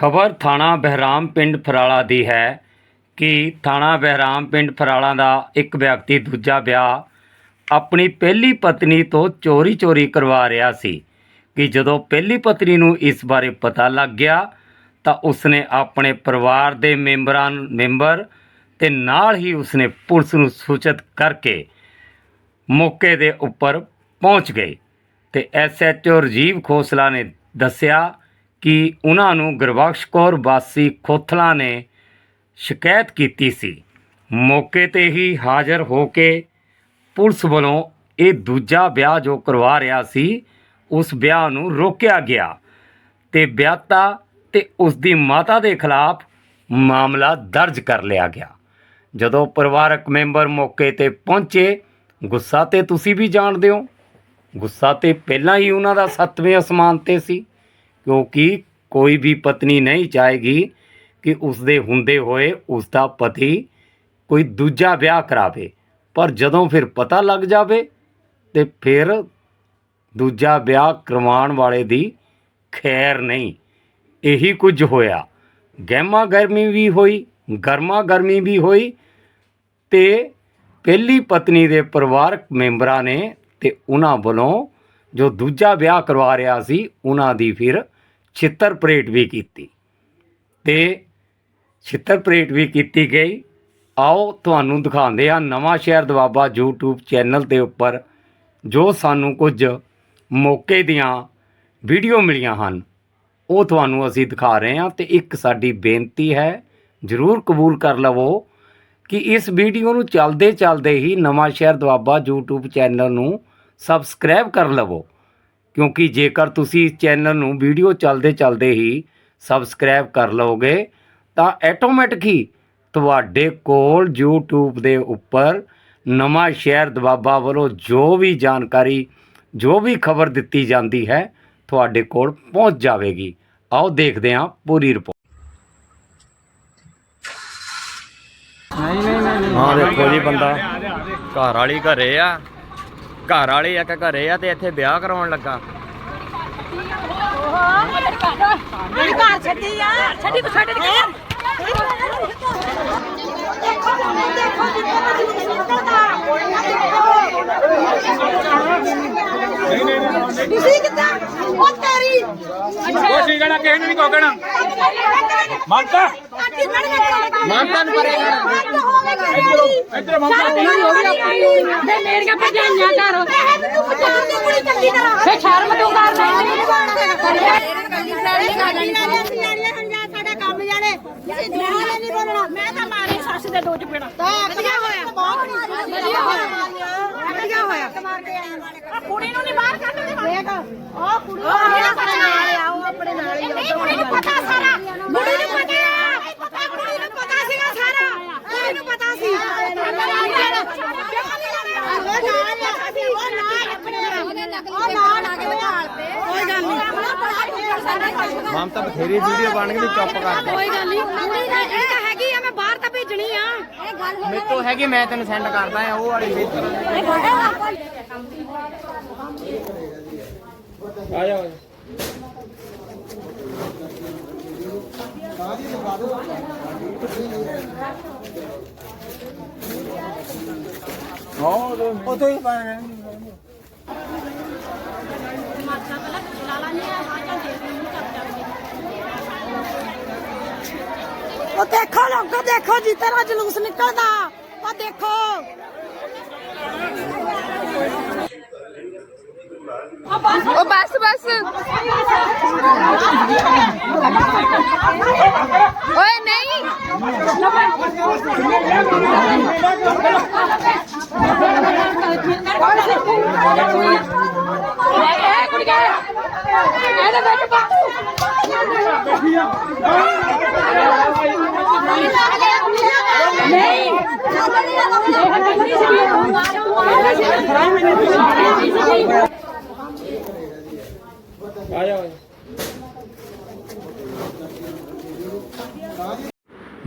ਖਬਰ ਥਾਣਾ ਬਹਿਰਾਮ ਪਿੰਡ ਫਰਾਲਾ ਦੀ ਹੈ ਕਿ ਥਾਣਾ ਬਹਿਰਾਮ ਪਿੰਡ ਫਰਾਲਾ ਦਾ ਇੱਕ ਵਿਅਕਤੀ ਦੂਜਾ ਵਿਆਹ ਆਪਣੀ ਪਹਿਲੀ ਪਤਨੀ ਤੋਂ ਚੋਰੀ-ਚੋਰੀ ਕਰਵਾ ਰਿਹਾ ਸੀ। ਕਿ ਜਦੋਂ ਪਹਿਲੀ ਪਤਨੀ ਨੂੰ ਇਸ ਬਾਰੇ ਪਤਾ ਲੱਗ ਗਿਆ, ਤਾਂ ਉਸਨੇ ਆਪਣੇ ਪਰਿਵਾਰ ਦੇ ਮੈਂਬਰਾਂ ਮੈਂਬਰ ਤੇ ਨਾਲ ਹੀ ਉਸਨੇ ਪੁਲਿਸ ਨੂੰ ਸੂਚਿਤ ਕਰਕੇ ਮੌਕੇ ਦੇ ਉੱਪਰ ਪਹੁੰਚ ਗਏ। ਤੇ ਐਸਐਚਓ ਰਜੀਵ ਖੋਸਲਾ ਨੇ ਦੱਸਿਆ ਕਿ ਉਹਨਾਂ ਨੂੰ ਗੁਰਬਖਸ਼ ਕੌਰ ਵਾਸੀ ਖੋਥਲਾ ਨੇ ਸ਼ਿਕਾਇਤ ਕੀਤੀ ਸੀ। ਮੌਕੇ ਤੇ ਹੀ ਹਾਜ਼ਰ ਹੋ ਕੇ ਪੁਲਿਸ ਵੱਲੋਂ ਇਹ ਦੂਜਾ ਵਿਆਹ ਜੋ ਕਰਵਾ ਰਿਹਾ ਸੀ, ਉਸ ਵਿਆਹ ਨੂੰ ਰੋਕਿਆ ਗਿਆ ਤੇ ਵਿਆਹਤਾ ਤੇ ਉਸ ਦੀ ਮਾਤਾ ਦੇ ਖਿਲਾਫ ਮਾਮਲਾ ਦਰਜ ਕਰ ਲਿਆ ਗਿਆ। ਜਦੋਂ ਪਰਿਵਾਰਕ ਮੈਂਬਰ ਮੌਕੇ ਤੇ ਪਹੁੰਚੇ, ਗੁੱਸਾ ਤੇ ਤੁਸੀਂ ਵੀ ਜਾਣਦੇ ਹੋ। ਗੁੱਸਾ ਤੇ ਪਹਿਲਾਂ ਹੀ ਉਹਨਾਂ ਦਾ ਸੱਤਵੇਂ ਅਸਮਾਨ ਤੇ ਸੀ। ਕਿਉਂਕਿ ਕੋਈ ਵੀ ਪਤਨੀ ਨਹੀਂ ਚਾਹੇਗੀ ਕਿ ਉਸਦੇ ਹੁੰਦੇ ਹੋਏ ਉਸਦਾ ਪਤੀ ਕੋਈ ਦੂਜਾ ਵਿਆਹ ਕਰਾਵੇ। ਪਰ ਜਦੋਂ ਫਿਰ ਪਤਾ ਲੱਗ ਜਾਵੇ ਤੇ ਫਿਰ ਦੂਜਾ ਵਿਆਹ ਕਰਵਾਉਣ ਵਾਲੇ ਦੀ ਖੈਰ ਨਹੀਂ। ਇਹੀ ਕੁਝ ਹੋਇਆ। ਗਹਿਮਾ ਗਰਮੀ ਵੀ ਹੋਈ, ਗਰਮਾ ਗਰਮੀ ਵੀ ਹੋਈ ਤੇ ਪਹਿਲੀ ਪਤਨੀ ਦੇ ਪਰਿਵਾਰਕ ਮੈਂਬਰਾਂ ਨੇ ਤੇ ਉਹਨਾਂ ਵੱਲੋਂ ਜੋ ਦੂਜਾ ਵਿਆਹ ਕਰਵਾ ਰਿਹਾ ਸੀ, ਉਹਨਾਂ ਦੀ ਫਿਰ ਛਿੱਤਰ ਪਰੇਡ ਵੀ ਕੀਤੀ। ਤੇ ਛਿੱਤਰ ਪਰੇਡ ਵੀ ਕੀਤੀ ਗਈ। ਆਓ ਤੁਹਾਨੂੰ ਦਿਖਾਉਂਦੇ ਹਾਂ ਨਵਾਂ ਸ਼ਹਿਰ ਦਵਾਬਾ YouTube ਚੈਨਲ ਦੇ ਉੱਪਰ, ਜੋ ਸਾਨੂੰ ਕੁਝ ਮੌਕੇ ਦੀਆਂ ਵੀਡੀਓ ਮਿਲੀਆਂ ਹਨ। ਉਹ ਤੁਹਾਨੂੰ ਅਸੀਂ ਦਿਖਾ ਰਹੇ ਹਾਂ ਤੇ ਇੱਕ ਸਾਡੀ ਬੇਨਤੀ ਹੈ, ਜਰੂਰ ਕਬੂਲ ਕਰ ਲਵੋ ਕਿ ਇਸ ਵੀਡੀਓ ਨੂੰ ਚੱਲਦੇ ਚੱਲਦੇ ਹੀ ਨਵਾਂ ਸ਼ਹਿਰ ਦੁਆਬਾ YouTube ਚੈਨਲ ਨੂੰ ਸਬਸਕ੍ਰਾਈਬ ਕਰ ਲਵੋ। ਕਿਉਂਕਿ ਜੇਕਰ ਤੁਸੀਂ ਇਸ ਚੈਨਲ ਨੂੰ ਵੀਡੀਓ ਚੱਲਦੇ ਚੱਲਦੇ ਹੀ ਸਬਸਕ੍ਰਾਈਬ ਕਰ ਲਓਗੇ ਤਾਂ ਆਟੋਮੈਟਿਕ ਹੀ ਤੁਹਾਡੇ ਕੋਲ YouTube ਦੇ ਉੱਪਰ ਨਵਾਂ ਸ਼ਹਿਰ ਦੁਆਬਾ ਵੱਲੋਂ ਜੋ ਵੀ ਜਾਣਕਾਰੀ ਜੋ ਵੀ ਖਬਰ ਦਿੱਤੀ ਜਾਂਦੀ ਹੈ ਤੁਹਾਡੇ ਕੋਲ ਪਹੁੰਚ ਜਾਵੇਗੀ। ਆਓ ਦੇਖਦੇ ਹਾਂ ਪੂਰੀ ਰਿਪੋਰਟ ਹਾਂ ਦੇਖੋ ਜੀ ਬੰਦਾ। ਘਰ ਵਾਲੀ ਘਰੇ ਆ। ਘਰ ਵਾਲੀ ਆ ਕਿ ਘਰੇ ਆ ਤੇ ਇੱਥੇ ਵਿਆਹ ਕਰਾਉਣ ਲੱਗਾ। ਮੇਰੀ ਘਰ ਛੱਡੀ ਆ। ਛੱਡੀ ਕੋ ਛੱਡ ਕੇ ਦੇਖੋ ਨਾ ਦੇਖੋ ਤੁਸੀਂ ਕਿੱਦਾਂ? ਉਹ ਤੇਰੀ ਕਹਿਣਾ ਕਿਸੇ ਨੇ ਨਹੀਂ ਕੋ ਕਹਿਣਾ। ਮੰਗਤਾ ਮਾਨਤਾ ਨੂੰ ਕਰੇਗਾ ਇੱਧਰ ਮੰਗਤਾ ਮੈਂ ਮੇਰੀਆਂ ਭਜਾਈਆਂ ਕਰੋ ਤੂੰ ਪਛਾਣਦੀ ਕੁੜੀ ਚੰਗੀ ਤਰ੍ਹਾਂ ਫੇ ਸ਼ਰਮ ਤੂੰ ਕਰ ਸਾਡਾ ਕੰਮ ਜਾਣੇ। ਨਹੀਂ ਬੋਲਣਾ ਮੈਂ ਤਾਂ ਮਾਰੀ ਸੱਸ ਦੇ ਦੋ ਚਪੇੜਾ। ਵਧੀਆ ਹੋਇਆ। ਬਹੁਤ ਵਧੀਆ ਹੋਇਆ। ਵਧੀਆ ਹੋਇਆ ਆ ਕੁੜੀ ਨੂੰ ਨਹੀਂ ਬਾਹਰ ਕੱਢ ਦੇ ਦੇਖ ਆ ਕੁੜੀ ਉਹ ਆਪਣੇ ਨਾਲ ਆ ਉਹ ਆਪਣੇ ਨਾਲ ਹੀ ਆ। ਕੁੜੀ ਨੂੰ ਪਤਾ ਸਾਰਾ। ਕੁੜੀ ਨੂੰ ਪਤਾ ਆ। ਪਤਾ ਕੁੜੀ ਨੂੰ ਪਤਾ ਸੀਗਾ ਸਾਰਾ। ਕੁੜੀ ਨੂੰ ਪਤਾ ਸੀ। ਉਹ ਨਾਲ ਆਪਣੇ ਉਹ ਨਾਲ ਆ। ਕੇ ਵਿਚਾਲ ਤੇ ਕੋਈ ਗੱਲ ਨਹੀਂ। ਮਮਤਾ ਬਥੇਰੀ ਵੀਡੀਓ ਬਣ ਗਈ ਚੁੱਪ ਕਰ ਕੋਈ ਗੱਲ ਨਹੀਂ। ਕੁੜੀ ਦਾ ਇਹ ਬਾਹਰ ਤਾਂ ਭੇਜਣੀ ਆ ਇਹ ਗੱਲ ਮੇਰੇ ਤੋਂ ਹੈਗੀ ਮੈਂ ਤੈਨੂੰ ਸੈਂਡ ਕਰਦਾ ਆ ਉਹ ਵਾਲੀ ਆ ਜਾ ਉਹ ਦੇਖੋ ਲੋਕੋ ਦੇਖੋ ਜੀ ਤੇਰਾ ਜਲੂਸ ਨਿਕਲਦਾ। ਉਹ ਦੇਖੋ। ਉਹ ਬਸ ਬਸ। ਓਏ ਨਹੀਂ। ਇਹ ਕੁੜੀਆਂ ਇਹਦੇ ਵਿੱਚ ਪਾ ਨਹੀਂ ਆ ਜਾ